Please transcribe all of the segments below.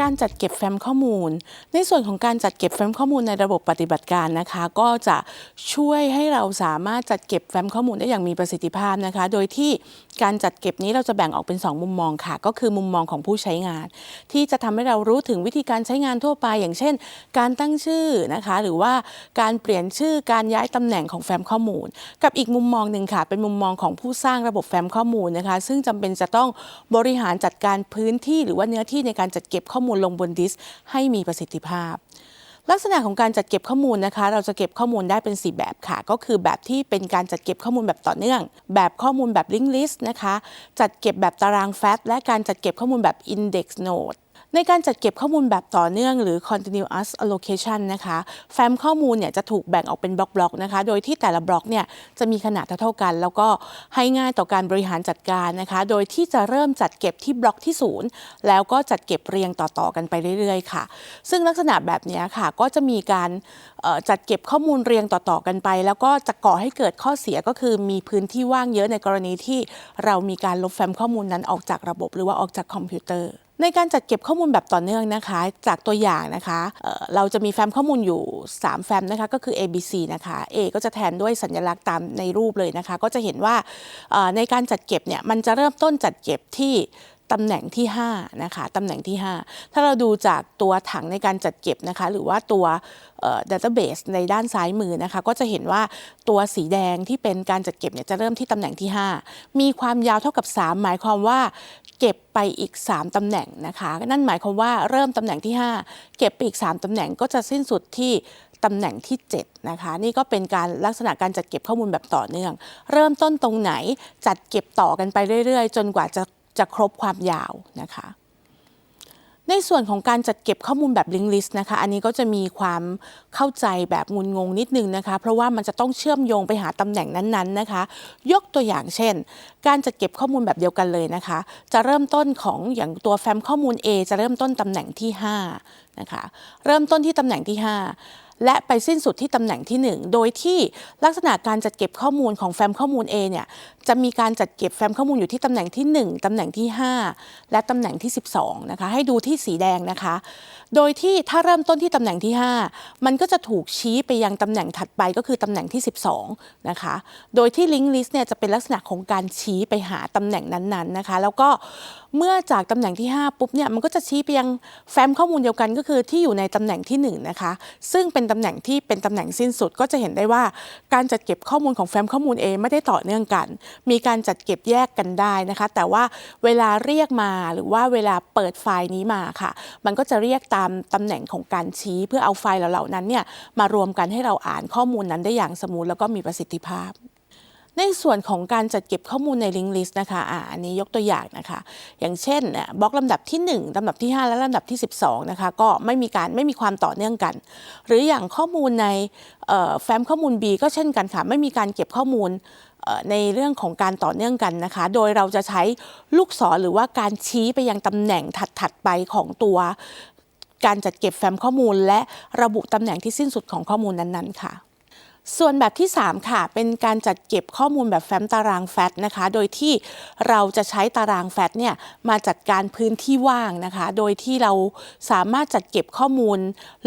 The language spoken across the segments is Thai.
การจัดเก็บแฟ้มข้อมูล ในส่วนของการจัดเก็บแฟ้มข้อมูลในระบบปฏิบัติการนะคะ ก็จะช่วยให้เราสามารถจัดเก็บแฟ้มข้อมูลได้อย่างมีประสิทธิภาพนะคะ โดยที่ การจัดเก็บนี้เราจะแบ่งออกเป็น 2 มุมมองค่ะ ก็คือมุมมองของผู้ใช้งาน ที่จะทำให้เรารู้ถึงวิธีการใช้งานทั่วไป อย่างเช่น การตั้งชื่อนะคะ หรือว่าการเปลี่ยนชื่อการย้ายตำแหน่งของแฟ้มข้อมูล กับอีกมุมมองหนึ่งค่ะ เป็นมุมมองของผู้สร้างระบบแฟ้มข้อมูลนะคะ ซึ่งจำเป็นจะต้องบริหารจัดการพื้นที่ หรือว่าเนื้อที่ในการจัดเก็บข้อมูลลงบนดิสให้มีประสิทธิภาพ ลักษณะของการจัดเก็บข้อมูลนะคะ เราจะเก็บข้อมูลได้เป็น 4 แบบค่ะ ก็คือแบบที่เป็นการจัดเก็บข้อมูลแบบต่อเนื่อง แบบข้อมูลแบบลิงก์ลิสต์นะคะ จัดเก็บแบบตารางแฟตและการจัดเก็บข้อมูลแบบ index node ในการจัดเก็บข้อมูลแบบต่อเนื่องหรือ continuous allocation นะคะแฟ้มข้อมูลเนี่ยจะถูกแบ่งออกเป็นบล็อกๆนะคะ โดยที่แต่ละบล็อกเนี่ยจะมีขนาดเท่าๆกัน แล้วก็ให้ง่ายต่อการบริหารจัดการนะคะ โดยที่จะเริ่มจัดเก็บที่บล็อกที่ศูนย์แล้วก็จัดเก็บเรียงต่อๆกันไปเรื่อยๆค่ะ ซึ่งลักษณะแบบนี้ค่ะก็จะมีการจัดเก็บข้อมูลเรียงต่อๆกันไป แล้วก็จะก่อให้เกิดข้อเสียก็คือมีพื้นที่ว่างเยอะในกรณีที่เรามีการลบแฟ้มข้อมูลนั้นออกจากระบบหรือว่าออกจากคอมพิวเตอร์ ในการจัดเก็บข้อมูลแบบต่อเนื่องนะคะ จากตัวอย่างนะคะเเราจะมีแฟ้มข้อมูลอยู่ 3 แฟ้มนะคะก็คือ A B C นะคะ A ก็จะแทนด้วยสัญลักษณ์ตามในรูปเลยนะคะ ก็จะเห็นว่าในการจัดเก็บเนี่ยมันจะเริ่มต้นจัดเก็บที่ตำแหน่งที่5นะคะตำแหน่งที่ 5 ถ้าเราดูจากตัวถังในการจัดเก็บนะคะ หรือว่าตัวเอ่อ database ในด้านซ้ายมือนะคะ ก็จะเห็นว่าตัวสีแดงที่เป็นการจัดเก็บเนี่ยจะเริ่มที่ตำแหน่งที่ 5 มีความยาวเท่ากับ 3 หมายความว่า เก็บไปอีก 3 ตำแหน่งนะคะ นั่นหมายความว่าเริ่มตำแหน่งที่ 5 เก็บไปอีก 3 ตำแหน่งก็จะสิ้นสุดที่ตำแหน่งที่ 7 นะคะ นี่ก็เป็นการลักษณะการจัดเก็บข้อมูลแบบต่อเนื่อง เริ่มต้นตรงไหนจัดเก็บต่อกันไปเรื่อย ๆ จนกว่าจะจะครบความยาวนะคะ ในส่วนของการจัดเก็บข้อมูลแบบลิงก์ลิสต์นะคะ อันนี้ก็จะมีความเข้าใจแบบงุนงงนิดนึงนะคะ เพราะว่ามันจะต้องเชื่อมโยงไปหาตำแหน่งนั้นๆนะคะ ยกตัวอย่างเช่น การจัดเก็บข้อมูลแบบเดียวกันเลยนะคะ จะเริ่มต้นของอย่างตัวแฟ้มข้อมูล A จะเริ่มต้นตำแหน่งที่5นะคะ เริ่มต้นที่ตำแหน่งที่ 5 และไปสิ้นสุดที่ตำแหน่งที่ 1 โดยที่ลักษณะการจัดเก็บข้อมูลของแฟ้มข้อมูล A เนี่ยจะมีการจัดเก็บแฟ้มข้อมูลอยู่ที่ตำแหน่งที่ 1ตำแหน่งที่ 5 และตำแหน่งที่ 12นะคะให้ดูที่สีแดงนะคะ โดยที่ถ้าเริ่มต้นที่ตำแหน่งที่ 5 มันก็จะถูกชี้ไปยังตำแหน่งถัดไปก็คือตำแหน่งที่ 12นะคะโดยที่ link list เนี่ยจะเป็นลักษณะของการชี้ไปหาตำแหน่งนั้นๆนะคะ แล้วก็เมื่อจากตำแหน่งที่ 5 ปุ๊บเนี่ยมันก็จะชี้ไปยังแฟ้มข้อมูลเดียวกันก็คือที่อยู่ในตำแหน่งที่ 1 นะคะ ซึ่งเป็นตำแหน่งที่เป็นตำแหน่งสิ้นสุดก็จะเห็นได้ว่า การจัดเก็บข้อมูลของแฟ้มข้อมูล A ไม่ได้ต่อเนื่องกัน มีการจัดเก็บแยกกันได้นะคะ แต่ว่าเวลาเรียกมาหรือว่าเวลาเปิดไฟล์นี้มาค่ะ มันก็จะเรียกตามตำแหน่งของการชี้เพื่อเอาไฟล์เหล่านั้นเนี่ยมารวมกันให้เราอ่านข้อมูลนั้นได้อย่างสมูทแล้วก็มีประสิทธิภาพ ในส่วนของการจัดเก็บข้อมูลใน Link List นะคะอ่าอันนี้ยกตัวอย่างนะคะ อย่างเช่นบล็อกลำดับที่ 1ลำดับที่ 5 และลำดับที่ 12 นะคะ ก็ไม่มีการไม่มีความต่อเนื่องกัน หรืออย่างข้อมูลในแฟ้มข้อมูล B ก็เช่นกันค่ะ ไม่มีการเก็บข้อมูลในเรื่องของการต่อเนื่องกันนะคะ โดยเราจะใช้ลูกศรหรือว่าการชี้ไปยังตำแหน่งถัดๆไปของตัวการจัดเก็บแฟ้มข้อมูล และระบุตำแหน่งที่สิ้นสุดของข้อมูลนั้นๆค่ะ ส่วนแบบที่ 3 ค่ะ เป็นการจัดเก็บข้อมูลแบบแฟ้มตารางแฟตนะคะ โดยที่เราจะใช้ตารางแฟตเนี่ยมาจัดการพื้นที่ว่างนะคะ โดยที่เราสามารถจัดเก็บข้อมูล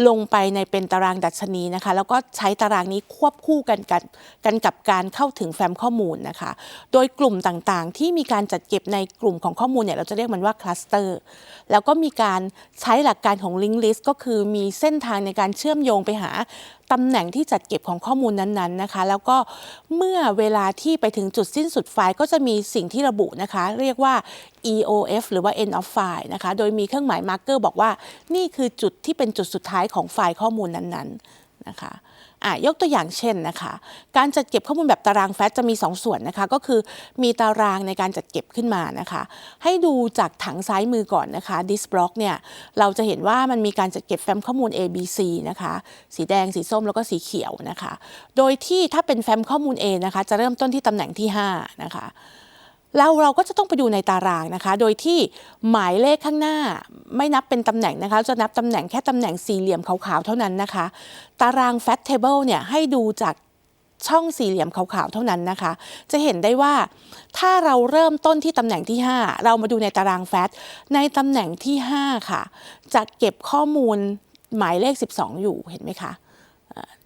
ลงไปในเป็นตารางดัชนีนะคะ แล้วก็ใช้ตารางนี้ควบคู่กันกันกันกับการเข้าถึงแฟ้มข้อมูลนะคะ โดยกลุ่มต่างๆ ที่มีการจัดเก็บในกลุ่มของข้อมูลเนี่ยเราจะเรียกมันว่าคลัสเตอร์แล้วก็มีการใช้หลักการของ Link List ก็คือมีเส้นทางในการเชื่อมโยงไปหา ตำแหน่งที่จัดเก็บของข้อมูลนั้นๆนะคะ แล้วก็เมื่อเวลาที่ไปถึงจุดสิ้นสุดไฟล์ก็จะมีสิ่งที่ระบุนะคะ เรียกว่า EOF หรือว่า end of file นะคะ โดยมีเครื่องหมายมาร์กเกอร์บอกว่า นี่คือจุดที่เป็นจุดสุดท้ายของไฟล์ข้อมูลนั้นๆนะคะ อะยกตัวอย่างเช่นนะคะ การจัดเก็บข้อมูลแบบตารางแฟตจะมี2ส่วนนะคะ ก็คือมีตารางในการจัดเก็บขึ้นมานะคะ ให้ดูจากถังซ้ายมือก่อนนะคะ disk block เนี่ยเราจะเห็นว่ามันมีการจัดเก็บแฟ้มข้อมูล A B C นะคะ สีแดงสีส้มแล้วก็สีเขียวนะคะ โดยที่ถ้าเป็นแฟ้มข้อมูล A นะคะ จะเริ่มต้นที่ตำแหน่งที่ 5 นะคะ เราเราก็จะต้องไปดูในตารางนะคะ โดยที่หมายเลขข้างหน้าไม่นับเป็นตำแหน่งนะคะ จะนับตำแหน่งแค่ตำแหน่งสี่เหลี่ยมขาวๆเท่านั้นนะคะ ตาราง Fat Table เนี่ยให้ดูจากช่องสี่เหลี่ยมขาวๆเท่านั้นนะคะ จะเห็นได้ว่าถ้าเราเริ่มต้นที่ตำแหน่งที่ 5 เรามาดูในตารางแฟตในตำแหน่งที่ 5 ค่ะ จะเก็บข้อมูลหมายเลข 12 อยู่เห็นไหมคะ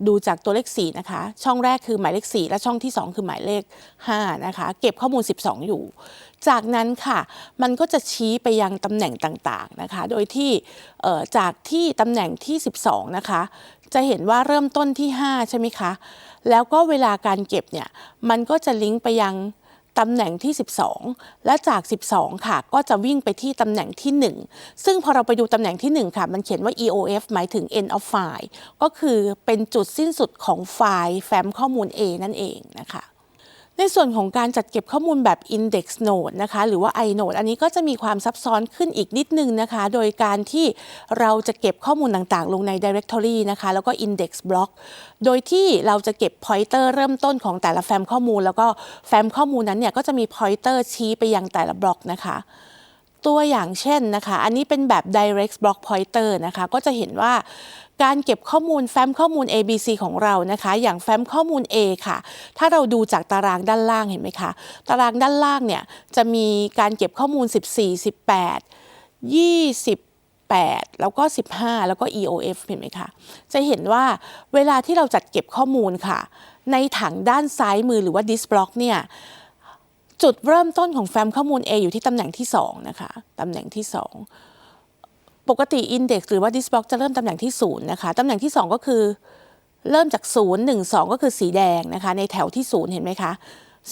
ดูจากตัวเลข 4 นะคะ ช่องแรกคือหมายเลข 4 และช่องที่ 2 คือหมายเลข 5 นะคะ เก็บข้อมูล 12 อยู่ จากนั้นค่ะ มันก็จะชี้ไปยังตำแหน่งต่างๆนะคะ โดยที่จากที่ตำแหน่งที่ 12 นะคะ จะเห็นว่าเริ่มต้นที่ 5 ใช่ไหมคะ แล้วก็เวลาการเก็บเนี่ย มันก็จะลิงก์ไปยัง ตำแหน่งที่ 12 และจาก 12 ค่ะ ก็จะวิ่งไปที่ตำแหน่งที่ 1 ซึ่งพอเราไปดูตำแหน่งที่ 1 ค่ะ มันเขียนว่า EOF หมายถึง end of file ก็คือเป็นจุดสิ้นสุดของไฟล์แฟ้มข้อมูล A นั่นเองนะคะ ในส่วนของการจัดเก็บข้อมูลแบบ index node นะคะหรือว่า inode อันนี้ก็จะมีความซับซ้อนขึ้นอีกนิดนึงนะคะ โดยการที่เราจะเก็บข้อมูลต่างๆ ลงใน directory นะคะ แล้วก็ index block โดยที่เราจะเก็บ pointer เริ่มต้นของแต่ละแฟ้มข้อมูล แล้วก็แฟ้มข้อมูลนั้นเนี่ยก็จะมี pointer ชี้ไปยังแต่ละบล็อกนะคะ ตัวอย่างเช่นนะคะ อันนี้เป็นแบบ direct block pointer นะคะ ก็จะเห็นว่าการเก็บข้อมูลแฟ้มข้อมูล ABC ของเรานะคะ อย่างแฟ้มข้อมูล A ค่ะ ถ้าเราดูจากตารางด้านล่างเห็นไหมคะ ตารางด้านล่างเนี่ยจะมีการเก็บข้อมูล 14 18 28แล้วก็ 15 แล้วก็ EOF เห็นไหมคะ จะเห็นว่าเวลาที่เราจัดเก็บข้อมูลค่ะ ในถังด้านซ้ายมือหรือว่า disk block เนี่ย จุดเริ่มต้นของแฟ้มข้อมูล A อยู่ที่ตำแหน่งที่ 2 นะคะ ตำแหน่งที่ 2 ปกติอินเด็กซ์หรือว่าดิสบล็อกจะเริ่มตำแหน่งที่ 0 นะคะ ตำแหน่งที่ 2 ก็คือ เริ่มจาก 0 1 2 ก็คือสีแดงนะคะ ในแถวที่ 0 เห็นไหมคะ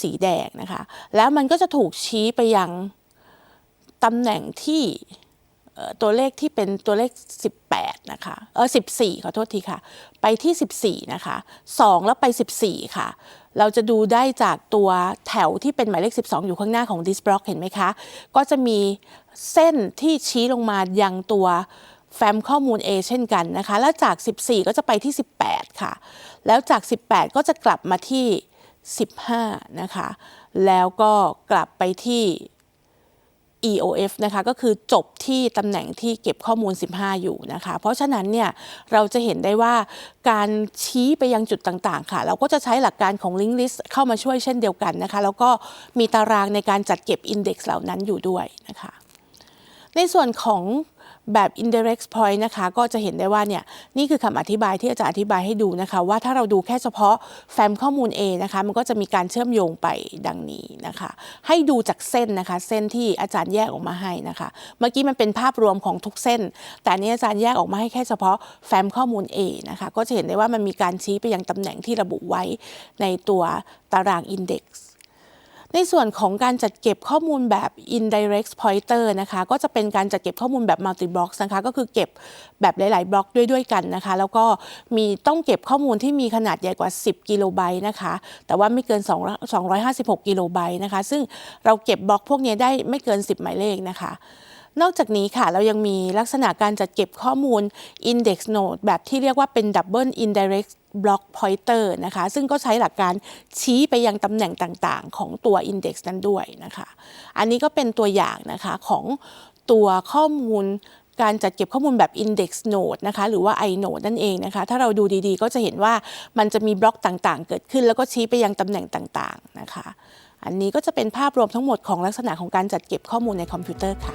สีแดงนะคะ แล้วมันก็จะถูกชี้ไปยังตำแหน่งที่ ตัวเลขที่เป็นตัวเลข 18 นะคะเออ14 ขอโทษทีค่ะ ไปที่ 14 นะคะ 2 แล้วไป 14 ค่ะ เราจะดูได้จากตัวแถวที่เป็นหมายเลข 12 อยู่ข้างหน้าของ disk block เห็นไหมคะ ก็จะมีเส้นที่ชี้ลงมายังตัวแฟ้มข้อมูล A เช่นกันนะคะ แล้วจาก 14 ก็จะไปที่ 18 ค่ะ แล้วจาก 18 ก็จะกลับมาที่ 15 นะคะ แล้วก็กลับไปที่ EOF นะคะก็คือจบที่ตำแหน่งที่เก็บข้อมูล 15 อยู่นะคะ เพราะฉะนั้นเนี่ยเราจะเห็นได้ว่าการชี้ไปยังจุดต่างๆ ค่ะ เราก็จะใช้หลักการของ Link List เข้ามาช่วยเช่นเดียวกันนะคะ แล้วก็มีตารางในการจัดเก็บ Index เหล่านั้นอยู่ด้วยนะคะในส่วนของ แบบ indirect point นะคะก็จะเห็นได้ว่าเนี่ยนี่คือคำอธิบายที่อาจารย์อธิบายให้ดูนะคะ ว่าถ้าเราดูแค่เฉพาะแฟ้มข้อมูล A นะคะมันก็จะมีการเชื่อมโยงไปดังนี้นะคะ ให้ดูจากเส้นนะคะ เส้นที่อาจารย์แยกออกมาให้นะคะ เมื่อกี้มันเป็นภาพรวมของทุกเส้น แต่นนี้อาจารย์แยกออกมาให้แค่เฉพาะแฟ้มข้อมูล A นะคะก็จะเห็นได้ว่ามันมีการชี้ไปยังตำแหน่งที่ระบุไว้ในตัวตาราง index ในส่วนของการจัดเก็บข้อมูลแบบ indirect pointer นะคะ ก็จะเป็นการจัดเก็บข้อมูลแบบ multi block นะคะ ก็คือเก็บแบบหลาย ๆ บล็อกด้วยด้วยกันนะคะ แล้วก็มีต้องเก็บข้อมูลที่มีขนาดใหญ่กว่า 10 กิโลไบต์นะคะ แต่ว่าไม่เกิน 2 256 กิโลไบต์นะคะ ซึ่งเราเก็บบล็อกพวกนี้ได้ไม่เกิน 10 หมายเลขนะคะ นอกจากนี้ค่ะ เรายังมีลักษณะการจัดเก็บข้อมูล index node แบบที่เรียกว่าเป็น double indirect block pointer นะคะ ซึ่งก็ใช้หลักการชี้ไปยังตำแหน่งต่างๆ ของตัว index นั้นด้วยนะคะ อันนี้ก็เป็นตัวอย่างนะคะของตัวข้อมูลการจัดเก็บข้อมูลแบบ index node นะคะ หรือว่า inode นั่นเองนะคะ ถ้าเราดูดีๆ ก็จะเห็นว่ามันจะมีบล็อกต่างๆ เกิดขึ้น แล้วก็ชี้ไปยังตำแหน่งต่างๆ นะคะ อันนี้ก็จะเป็นภาพรวมทั้งหมดของลักษณะของการจัดเก็บข้อมูลในคอมพิวเตอร์ค่ะ